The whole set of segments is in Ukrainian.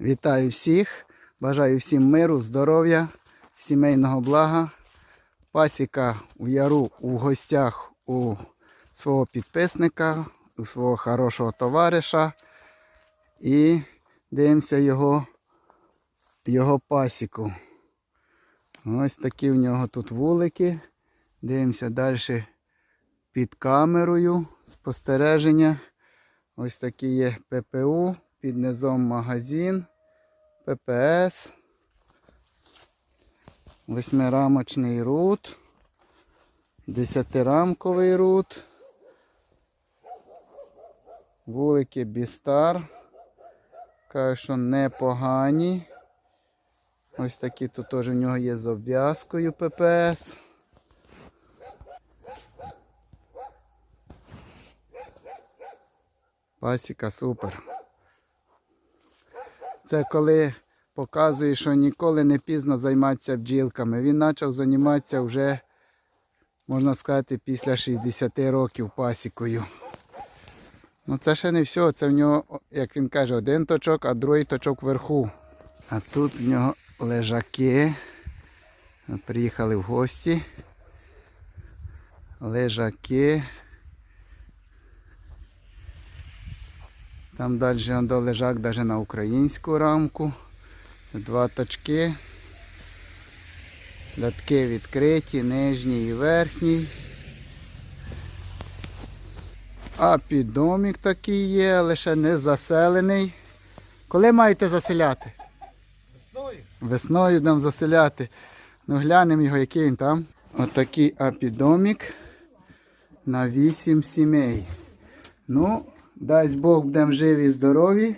Вітаю всіх. Бажаю всім миру, здоров'я, сімейного блага. Пасіка у яру у гостях у свого підписника, у свого хорошого товариша. І дивимося його, його пасіку. Ось такі в нього тут вулики. Дивимося далі під камерою спостереження. Ось такі є ППУ, під низом магазин, ППС, восьмирамочний рут, десятирамковий рут, вулики Бістар. Каже, що непогані. Ось такі тут теж в нього є з обв'язкою ППС. Пасіка супер. Це коли показує, що ніколи не пізно займатися бджілками. Він почав займатися вже, можна сказати, після 60 років пасікою. Ну це ще не все. Це в нього, як він каже, один точок, а другий точок вверху. А тут в нього лежаки. Приїхали в гості. Лежаки. Там далі лежак навіть на українську рамку. Два точки. Лятки відкриті, нижній і верхній. А піддомік такий є, лише не заселений. Коли маєте заселяти? Весною? Весною будемо заселяти. Ну глянемо його, який він там. Отакий апідомік на 8 сімей. Ну, дасть Бог будемо живі і здорові.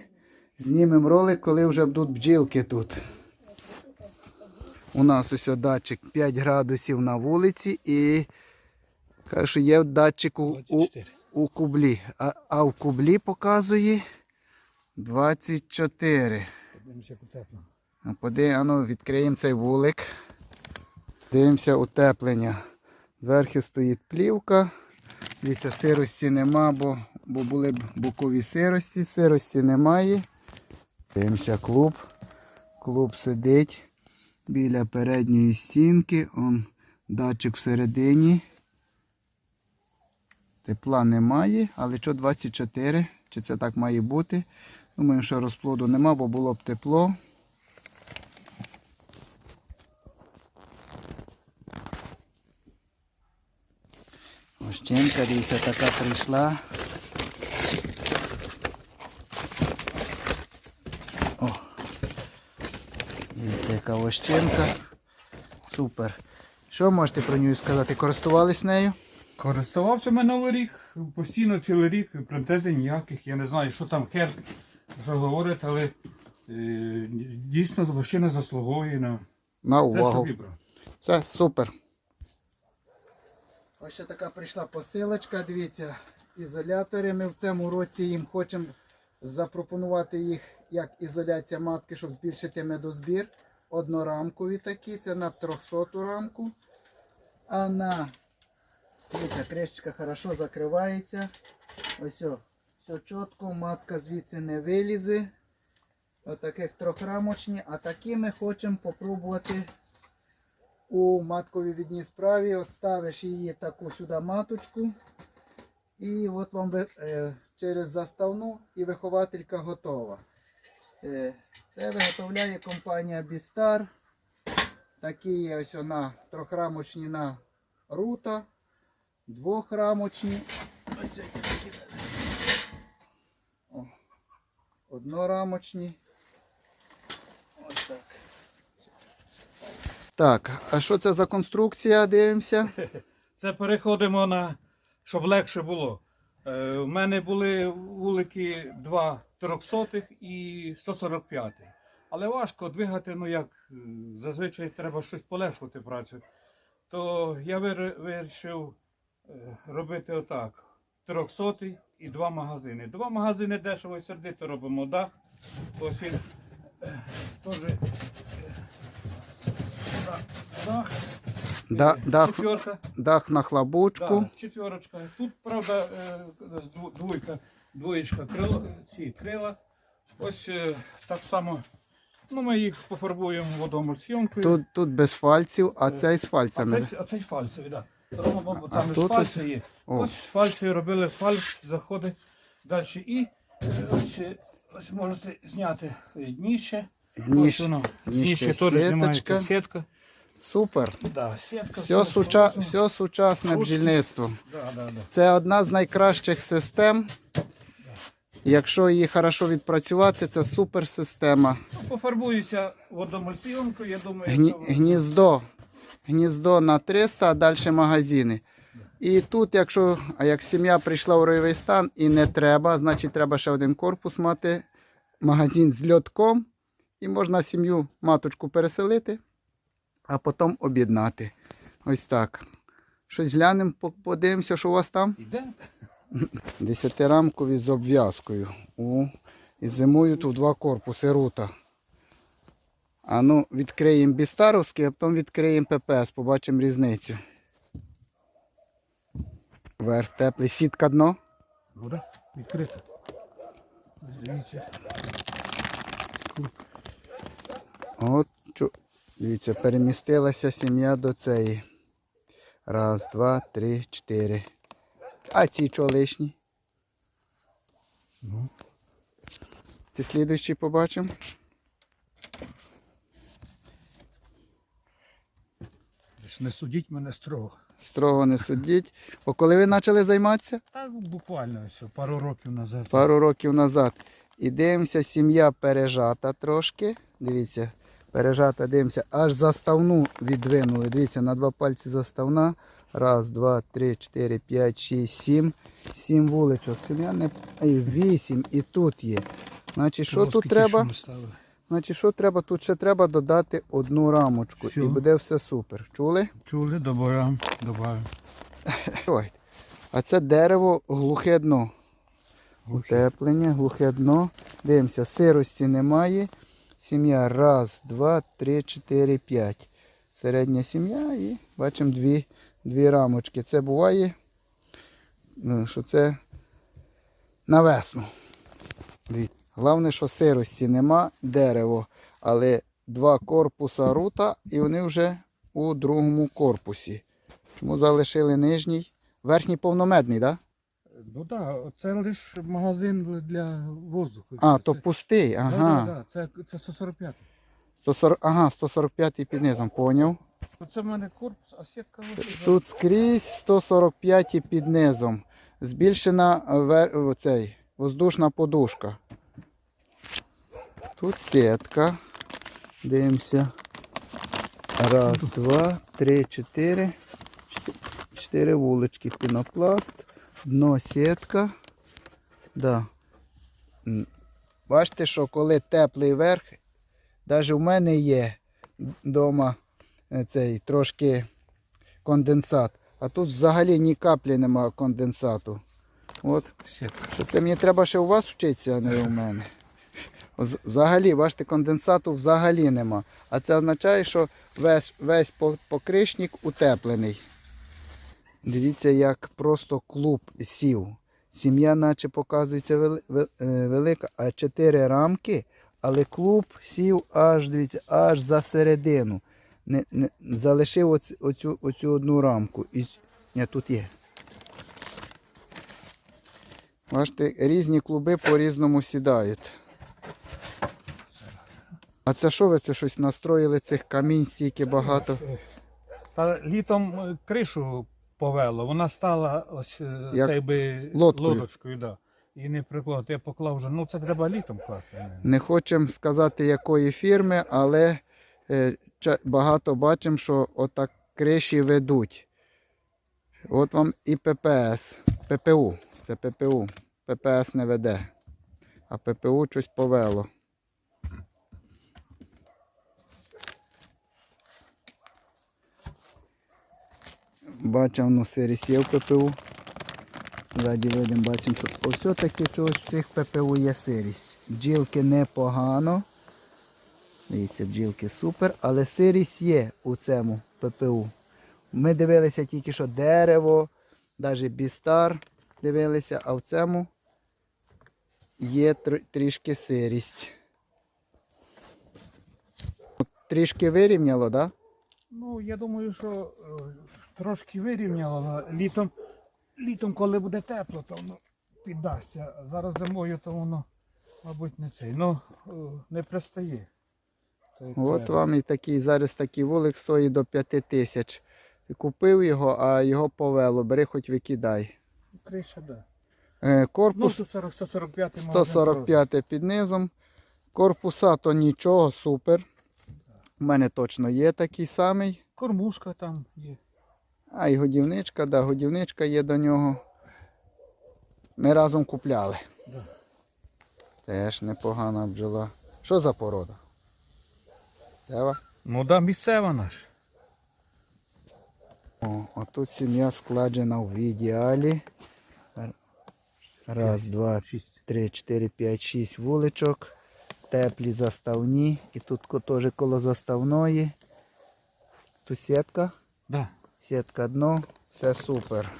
Знімемо ролик, коли вже будуть бджілки тут. У нас ось датчик 5 градусів на вулиці і кажу, що є датчик у, у, у кублі. А, а в кублі показує 24. Подивимося по теплому. А відкриємо цей вулик. Дивимося утеплення. Зверху стоїть плівка. Дивіться, сирості нема, бо, бо були б бокові сирості. Сирості немає. Дивимося клуб. Клуб сидить біля передньої стінки. Он датчик всередині. Тепла немає, але що 24? Чи це так має бути? Думаю, що розплоду нема, бо було б тепло. Ощенка, дивіться, така прийшла. О, дивіться, яка ощенка. Супер. Що можете про нього сказати? Користувались нею? Користувався минулий рік, постійно цілий рік, претензій ніяких. Я не знаю, що там хер що говорить, але е, дійсно вощина заслуговує на На увагу. Все, супер. Ось ще така прийшла посилочка. Дивіться, ізолятори. Ми в цьому році їм хочемо запропонувати їх як ізоляція матки, щоб збільшити медозбір. Однорамкові такі, це на 300 рамку. А на дивіться, кришечка хорошо закривається. Ось о, все чітко, матка звідси не вилізе. Отаких трьохрамочні, а такі ми хочемо попробувати у матковій відній справі. От ставиш її таку сюди маточку. І от вам е, через заставну і вихователька готова. Е, це виготовляє компанія Бістар. Такі є ось на трьохрамочні на рута, двохрамочні. Ось такі. О, однорамочні. Ось так. Так, а що це за конструкція? Дивимося. Це переходимо на, щоб легше було. Е, у мене були вулики 2 300 і 145. Але важко двигати, ну як е, зазвичай треба щось полегшувати працю. То я вирішив е, робити отак: 300 і два магазини. Два магазини дешево і сердито робимо дах. Ось він е, теж е, дах. Да, дах, Четверка. дах на хлабучку. Да, четверочка. Тут, правда, е, двойка, двоєчка крило, ці крила. Ось е, так само. Ну, ми їх пофарбуємо водомульсіонкою. Тут, тут без фальців, а Е, цей з А фальцями. цей, а цей фальцевий, так. Да. Там тут ж фальці є. О. Ось фальцеві робили фальц, заходить далі. І е, ось, е, ось можете зняти дніще. Дніщ- ось воно. дніще Дніще теж знімається сітка. Супер. Да, сітка Все, суча... все сучасне бджільництво. Да, да, да. Це одна з найкращих систем. Якщо її хорошо відпрацювати, це супер система. Ну, Пофарбується водомульсіонкою, я думаю, Гні... що- Гніздо. Гніздо на 300, а далі магазини. І тут, якщо а як сім'я прийшла у ройовий стан і не треба, значить треба ще один корпус мати, магазин з льотком, і можна сім'ю маточку переселити, а потім об'єднати. Ось так. Щось глянемо, подивимося, що у вас там. Іде? Десятирамкові з обв'язкою. О, і зимують у два корпуси рута. А ну, відкриємо бістаровський, а потім відкриємо ППС, побачимо різницю. Верх теплий, сітка дно. Буде відкрито. Дивіться. От, дивіться, перемістилася сім'я до цієї. Раз, два, три, чотири. А ці чого лишні? Ну. Ти слідуючий побачимо? Не судіть мене строго. Строго не судіть. Бо коли ви почали займатися? Так буквально ось пару років назад. Пару років назад. І дивимося, сім'я пережата трошки. Дивіться, пережата, дивимося, аж заставну відвинули. Дивіться, на два пальці заставна. Раз, два, три, чотири, п'ять, шість, сім. Сім вуличок. Сім'я не вісім, і тут є. Значить, що тут треба? Значить, що треба? Тут ще треба додати одну рамочку. Всю. І буде все супер. Чули? Чули, добавимо. А це дерево глухе дно. Утеплення, глухе дно. Дивимося, сирості немає. Сім'я раз, два, три, чотири, п'ять. Середня сім'я і бачимо дві, дві рамочки. Це буває, ну, що це на весну. Головне, що сирості нема, дерево, але два корпуса рута і вони вже у другому корпусі. Чому залишили нижній? Верхній повномедний, так? Да? Ну так, це лише магазин для воздуху. А, Це- то пустий, Да, ага. да, да, це, це 145. 140, ага, 145 під низом, поняв. Це в мене корпус, а сітка ось. Тут скрізь 145 під низом. Збільшена е, ве- оцей, воздушна подушка. Тут сітка. Дивимося. Раз, два, три. Чотири- Чотири вулички. Пінопласт. Дно сітка. Да. Бачите, що коли теплий верх, навіть у мене є вдома цей трошки конденсат. А тут взагалі ні каплі немає конденсату. От, що це мені треба ще у вас вчитися, а не у мене. Взагалі, бачите, конденсату взагалі нема. А це означає, що весь, весь покришник утеплений. Дивіться, як просто клуб сів. Сім'я, наче показується е, велика, а чотири рамки, але клуб сів аж, дивіться, аж за середину. Не, не, залишив оць, оцю, оцю одну рамку. І, ні, тут є. Бачите, різні клуби по-різному сідають. А це що ви це щось настроїли цих камінь стільки багато? Та літом е, кришу повело, вона стала ось е, Як так би лодкою. лодочкою, да. І не приклад. Я поклав вже, ну це треба літом класти. мабуть. Не хочемо сказати якої фірми, але е, багато бачимо, що отак криші ведуть. От вам і ППС. ППУ. Це ППУ. ППС не веде. А ППУ щось повело. Бачимо, ну сиріс є в ППУ. Ззаді видимо, бачимо, що ось таки чогось в цих ППУ є сирість. Бджілки непогано. Дивіться, бджілки супер, але сирість є у цьому ППУ. Ми дивилися тільки, що дерево, навіть бістар дивилися, а в цьому є тр- трішки сирість. Трішки вирівняло, так? Да? Ну, я думаю, що е, трошки вирівняло, але літом, літом, коли буде тепло, то воно піддасться. Зараз зимою, то воно, мабуть, не цей. Ну, е, не пристає. От треба. вам і такий, зараз такий вулик стоїть до 5 тисяч. Купив його, а його повело, бери хоч викидай. Криша, да. Е, Ну, Корпус 140, 145 145 під низом. Корпуса то нічого, супер. У мене точно є такий самий. Кормушка там є. А і годівничка, да, годівничка є до нього. Ми разом купляли. Да. Теж непогана бджола. Що за порода? Стева? Ну да, місцева наш. О, а тут сім'я складена в ідеалі. Раз, два, три, чотири, п'ять, шість вуличок. Теплі заставні. І тут теж коло заставної. Тут сітка. Да. Сітка дно. Все супер.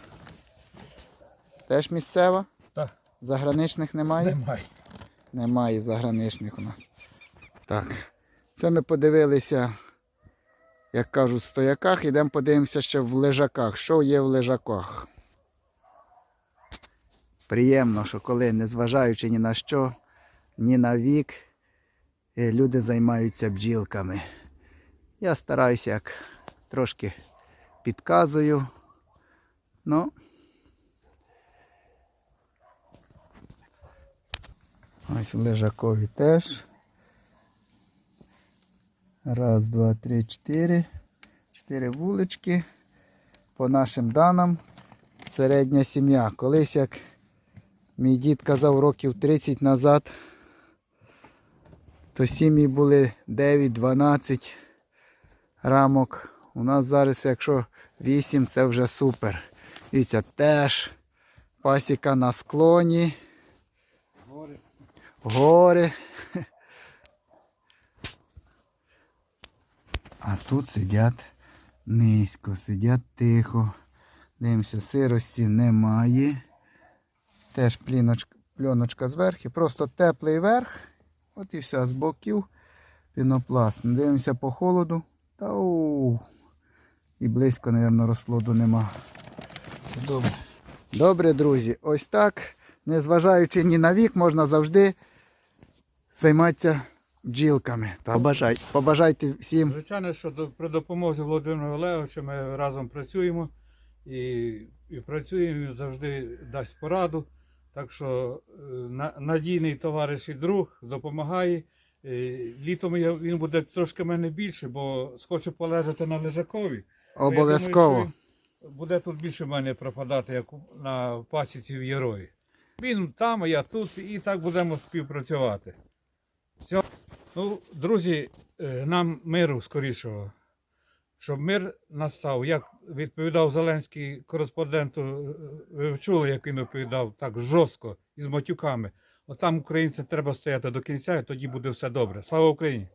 Теж місцева? Так. Заграничних немає? Немає. Немає заграничних у нас. Так. Це ми подивилися, як кажуть, в стояках. Ідемо подивимося ще в лежаках. Що є в лежаках? Приємно, що коли, незважаючи ні на що, ні на вік, е, люди займаються бджілками. Я стараюся як трошки підказую. Ну, Ось в лежакові теж. Раз, два, три, чотири. Чотири вулички. По нашим даним. Середня сім'я. Колись, як мій дід казав років 30 назад, то сім'ї були 9-12 рамок. У нас зараз, якщо 8, це вже супер. Дивіться, теж пасіка на склоні. Гори. Гори. А тут сидять низько, сидять тихо. Дивимося, сирості немає. Теж пліночка, пленочка зверху, просто теплий верх. От і все, з боків пінопласт. Дивимося по холоду. Та у. І близько, мабуть, розплоду нема. Добре. Добре, друзі, ось так, незважаючи ні на вік, можна завжди займатися бджілками. Побажай, побажайте всім. Звичайно, що при допомозі Володимира Олеговича ми разом працюємо і, і працюємо, він завжди дасть пораду. Так що е, надійний товариш і друг допомагає. Е, Літом він буде трошки мене більше, бо схоче полежати на лежакові. Обов'язково. Буде тут більше в мене пропадати, як на пасіці в Єрої. Він там, а я тут, і так будемо співпрацювати. Все. Ну, друзі, е, нам миру скорішого. Щоб мир настав. Як відповідав Зеленський кореспонденту, е, ви чули, як він відповідав так жорстко і з матюками. От там українцям треба стояти до кінця, і тоді буде все добре. Слава Україні!